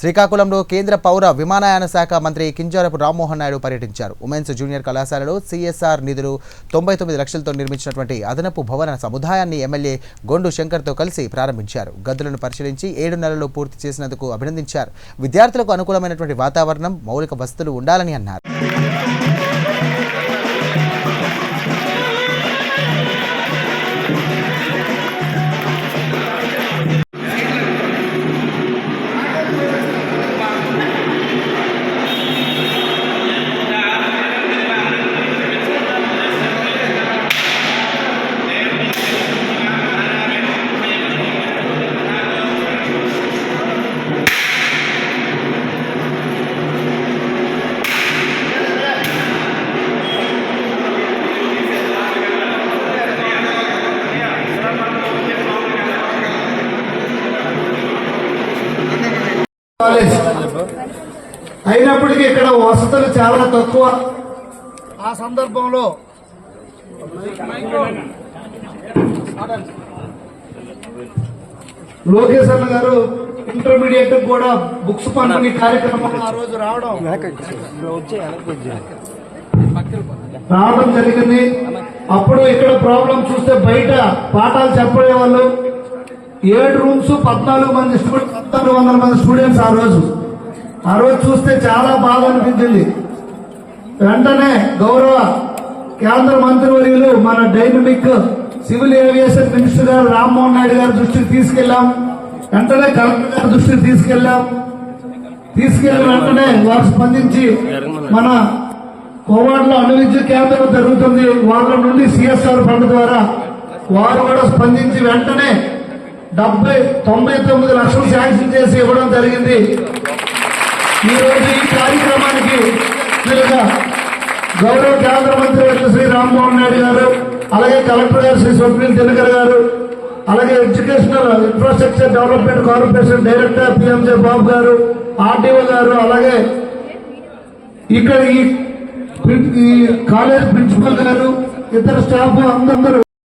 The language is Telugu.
శ్రీకాకుళంలో కేంద్ర పౌర విమానయాన శాఖ మంత్రి కింజారపు రామ్మోహన్ నాయుడు పర్యటించారు. ఉమెన్స్ జూనియర్ కళాశాలలో సిఎస్ఆర్ నిధులు తొంభై తొమ్మిది లక్షలతో నిర్మించినటువంటి అదనపు భవన సముదాయాన్ని ఎమ్మెల్యే గొండు శంకర్తో కలిసి ప్రారంభించారు. గదులను పరిశీలించి ఏడు నెలలు పూర్తి చేసినందుకు అభినందించారు. విద్యార్థులకు అనుకూలమైనటువంటి వాతావరణం మౌలిక వసతులు ఉండాలని అన్నారు. కాలేజ్. అయినప్పటికీ ఇక్కడ వసతులు చాలా తక్కువ. ఆ సందర్భంలో లోకేష్ అన్న గారు ఇంటర్మీడియట్ కూడా బుక్స్ పంపిణీ కార్యక్రమం ఆ రోజు రావడం. రావడం జరిగింది. అప్పుడు ఇక్కడ ప్రాబ్లం చూస్తే బయట పాఠాలు చెప్పే వాళ్ళు ఏడు రూమ్స్ పద్నాలుగు మంది స్టూడెంట్ పంతొమ్మిది వందల మంది స్టూడెంట్స్ ఆ రోజు. ఆ రోజు చూస్తే చాలా బాధ అనిపించింది వెంటనే గౌరవ కేంద్ర మంత్రివర్యులు మన డైనమిక్ సివిల్ ఏవియేషన్ మినిస్టర్ గారు రామ్మోహన్ నాయుడు గారి దృష్టికి తీసుకెళ్ళాం వెంటనే కలెక్టర్ గారి దృష్టికి తీసుకెళ్ళాం తీసుకెళ్ళిన వెంటనే వారు స్పందించి మన కోవాడలో అణు విద్యుత్ కేంద్రం జరుగుతుంది. వాళ్ళ నుండి సిఎస్ఆర్ ఫండ్ ద్వారా వారు కూడా స్పందించి వెంటనే డెబ్బై తొంభై తొమ్మిది లక్షలు శాంక్షన్ చేసి ఇవ్వడం జరిగింది. ఈరోజు ఈ కార్యక్రమానికి గౌరవ కేంద్ర మంత్రి వర్యులు శ్రీ రామ్మోహన్ నాయుడు గారు అలాగే కలెక్టర్ గారు శ్రీ స్వప్నిల్ దినకర్ గారు అలాగే educational infrastructure development corporation director PMJ Babu గారు ఆర్డీఓ గారు అలాగే ఇక్కడ ఈ ఈ కాలేజ్ ప్రిన్సిపల్ గారు ఇతర స్టాఫ్ అందరూ